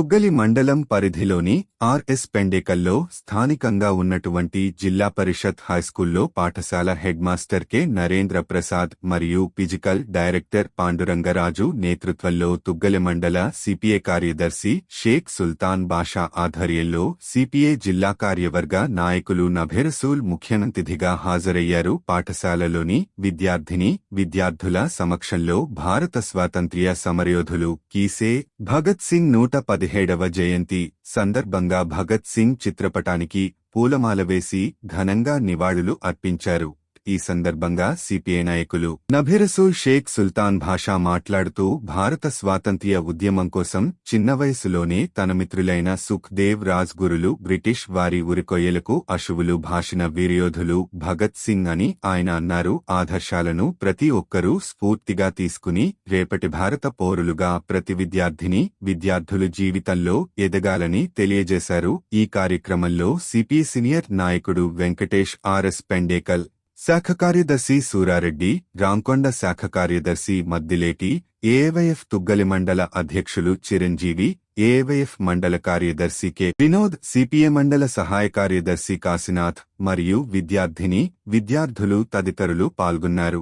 తుగ్గలి మండలం పరిధిలోని ఆర్ఎస్ పెండేకల్లో స్థానికంగా ఉన్నటువంటి జిల్లా పరిషత్ హైస్కూల్లో పాఠశాల హెడ్మాస్టర్ కె. నరేంద్ర ప్రసాద్ మరియు ఫిజికల్ డైరెక్టర్ పాండురంగరాజు నేతృత్వంలో తుగ్గలి మండల సిపిఏ కార్యదర్శి షేక్ సుల్తాన్ బాషా ఆధ్వర్యంలో సిపిఐ జిల్లా కార్యవర్గ నాయకులు నభెరసూల్ ముఖ్యనంతిథిగా హాజరయ్యారు. పాఠశాలలోని విద్యార్థిని విద్యార్థుల సమక్షంలో భారత స్వాతంత్ర్య సమరయోధులు కీసే భగత్ సింగ్ నూట పదిహేడవ జయంతి సందర్భంగా భగత్ సింగ్ చిత్రపటానికి పూలమాల వేసి ఘనంగా నివాళులు అర్పించారు. ఈ సందర్భంగా సిపిఐ నాయకులు నభిరసూల్ షేక్ సుల్తాన్ భాషా మాట్లాడుతూ భారత స్వాతంత్ర్య ఉద్యమం కోసం చిన్న వయసులోనే తన మిత్రులైన సుఖ్దేవ్ రాజ్ రాజ్గురులు బ్రిటిష్ వారి ఉరికొయ్యలకు అశువులు భాషిన వీరయోధులు భగత్ సింగ్ అని ఆయన అన్నారు. ఆదర్శాలను ప్రతి ఒక్కరూ స్ఫూర్తిగా తీసుకుని రేపటి భారత పౌరులుగా ప్రతి విద్యార్థిని విద్యార్థులు జీవితంలో ఎదగాలని తెలియజేశారు. ఈ కార్యక్రమంలో సిపి సీనియర్ నాయకుడు వెంకటేష్ ఆర్ఎస్ పెండేకల్ శాఖ కార్యదర్శి సూరారెడ్డి రాంకొండ శాఖ కార్యదర్శి మద్దిలేటి ఏవైఎఫ్ తుగ్గలి మండల అధ్యక్షులు చిరంజీవి ఏవైఎఫ్ మండల కార్యదర్శి కె. వినోద్ సిపిఏ మండల సహాయ కార్యదర్శి కాశీనాథ్ మరియు విద్యార్థిని విద్యార్థులు తదితరులు పాల్గొన్నారు.